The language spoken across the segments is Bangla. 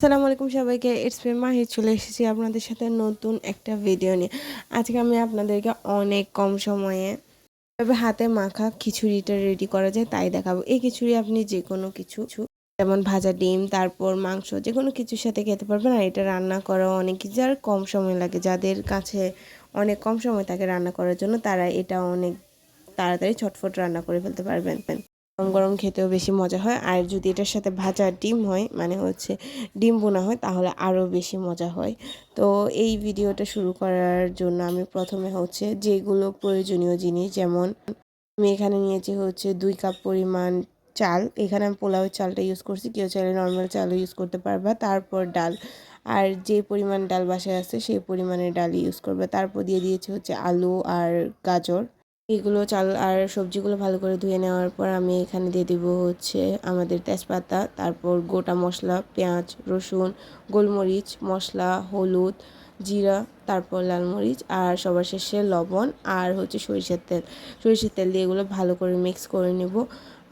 আসসালামু আলাইকুম সবাইকে ইটস মি মাহি চলে এসেছি আপনাদের সাথে নতুন একটা ভিডিও নিয়ে। আজকে আমি আপনাদেরকে অনেক কম সময়ে এভাবে হাতে মাখা খিচুড়িটা রেডি করা যায়, তাই দেখাবো। এই খিচুড়ি আপনি যে কোনো কিছু, যেমন ভাজা ডিম, তারপর মাংস যে কোনো কিছুর সাথে খেতে পারবেন, আর এটা রান্না করা অনেক কিছু আর কম সময় লাগে। যাদের কাছে অনেক কম সময় থাকে রান্না করার জন্য, তারা এটা অনেক তাড়াতাড়ি ছটফট রান্না করে ফেলতে পারবেন। গরম গরম খেতেও বেশি মজা হয়। আর যদি এটার সাথে ভাজা ডিম হয় মানে হচ্ছে ডিম বোনা হয়, তাহলে আরও বেশি মজা হয়। তো এই ভিডিওটা শুরু করার জন্য আমি প্রথমে হচ্ছে যেগুলো প্রয়োজনীয় জিনিস, যেমন আমি এখানে নিয়েছি হচ্ছে দুই কাপ পরিমাণ চাল। এখানে আমি পোলাওয়ের চালটা ইউজ করছি, কেউ চাইলে নর্মাল চালও ইউজ করতে পারবা। তারপর ডাল। আর যে পরিমাণ ডাল বাসায় আছে, সেই পরিমাণে ডাল ইউজ করবে। তারপর দিয়ে দিয়েছি হচ্ছে আলু আর গাজর। এগুলো চাল আর সবজিগুলো ভালো করে ধুয়ে নেওয়ার পর আমি এখানে দিয়ে দিব হচ্ছে আমাদের তেজপাতা, তারপর গোটা মশলা, পেঁয়াজ, রসুন, গোলমরিচ, মশলা, হলুদ, জিরা, তারপর লাল মরিচ আর সবার শেষে লবণ আর হচ্ছে সরিষার তেল। সরিষার তেল দিয়ে এগুলো ভালো করে মিক্স করে নেব।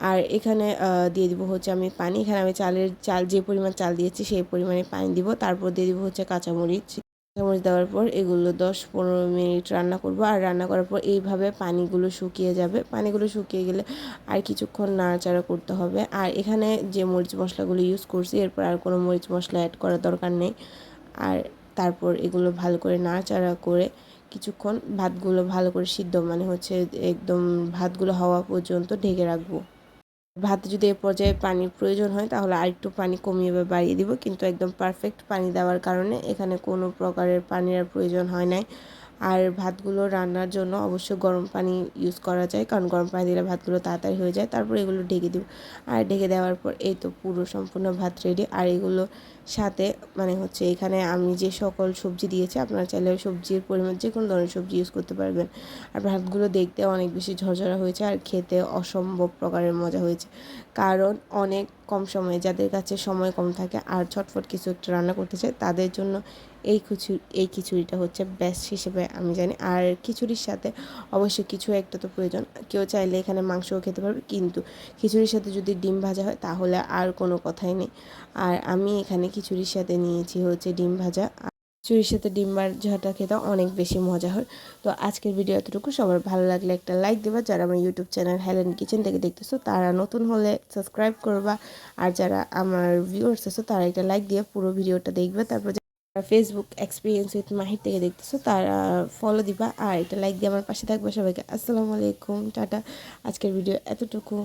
আর এখানে দিয়ে দিব হচ্ছে আমি পানি। এখানে আমি চালের, চাল যে পরিমাণ চাল দিয়েছি সেই পরিমাণে পানি দিব। তারপর দিয়ে দিব হচ্ছে কাঁচামরিচ। চামচ দেওয়ার পর এগুলো দশ পনেরো মিনিট রান্না করব। আর রান্না করার পর এইভাবে পানিগুলো শুকিয়ে যাবে। পানিগুলো শুকিয়ে গেলে আর কিছুক্ষণ নাড়াচাড়া করতে হবে। আর এখানে যে মরিচ মশলাগুলো ইউজ করছি, এরপর আর কোনো মরিচ মশলা অ্যাড করার দরকার নেই। আর তারপর এগুলো ভালো করে নাড়াচাড়া করে কিছুক্ষণ ভাতগুলো ভালো করে সিদ্ধ মানে হচ্ছে একদম ভাতগুলো হওয়া পর্যন্ত ঢেকে রাখব। ভাতে যদি এ পর্যায়ে পানির প্রয়োজন হয়, তাহলে আরেকটু পানি কমিয়ে বা বাড়িয়ে দিব। কিন্তু একদম পারফেক্ট পানি দেওয়ার কারণে এখানে কোনো প্রকারের পানির প্রয়োজন হয় নাই। আর ভাতগুলো রান্নার জন্য অবশ্যই গরম পানি ইউজ করা যায়, কারণ গরম পানি দিলে ভাতগুলো তাড়াতাড়ি হয়ে যায়। তারপর এগুলো ঢেকে দিব। আর ঢেকে দেওয়ার পর এই তো পুরো সম্পূর্ণ ভাত রেডি আর এগুলো সাথে মানে হচ্ছে এখানে আমি যে সকল সবজি দিয়েছি, আপনারা চাইলে সবজির পরিমাণ যে কোনো ধরনের সবজি ইউজ করতে পারবেন। আর ভাতগুলো দেখতে অনেক বেশি ঝরঝরা হয়েছে আর খেতে অসম্ভব প্রকারের মজা হয়েছে। কারণ অনেক কম সময়ে, যাদের কাছে সময় কম থাকে আর ছটফট কিছু একটা রান্না করতে চায়, তাদের জন্য এই খিচুড়ি এই খিচুড়িটা হচ্ছে বেস্ট হিসেবে আমি জানি। আর খিচুড়ির সাথে অবশ্যই কিছু একটা তো প্রয়োজন। কেউ চাইলে এখানে মাংসও খেতে পারবে, কিন্তু খিচুড়ির সাথে যদি ডিম ভাজা হয়, তাহলে আর কোনো কথাই নেই। আর আমি এখানে খিচুড়ির সাথে নিয়েছি হচ্ছে ডিম ভাজা। খিচুড়ির সাথে ডিম ভাজাটা খেতে অনেক বেশি মজা হয়। তো আজকের ভিডিও এতটুকু। সবার ভালো লাগলে একটা লাইক দেবা। যারা আমার ইউটিউব চ্যানেল হ্যালেন কিচেন থেকে দেখতেছো, তারা নতুন হলে সাবস্ক্রাইব করবা। আর যারা আমার ভিউয়ার্স আছো, তারা একটা লাইক দিয়ে পুরো ভিডিওটা দেখবে। তারপর ফেসবুক এক্সপিরিয়েন্স উইথ মাহির থেকে দেখতেছো, তারা ফলো দিবা আর এটা লাইক দিয়ে আমার পাশে থাকবে সবাইকে। আসসালামু আলাইকুম, টাটা। আজকের ভিডিও এতটুকু।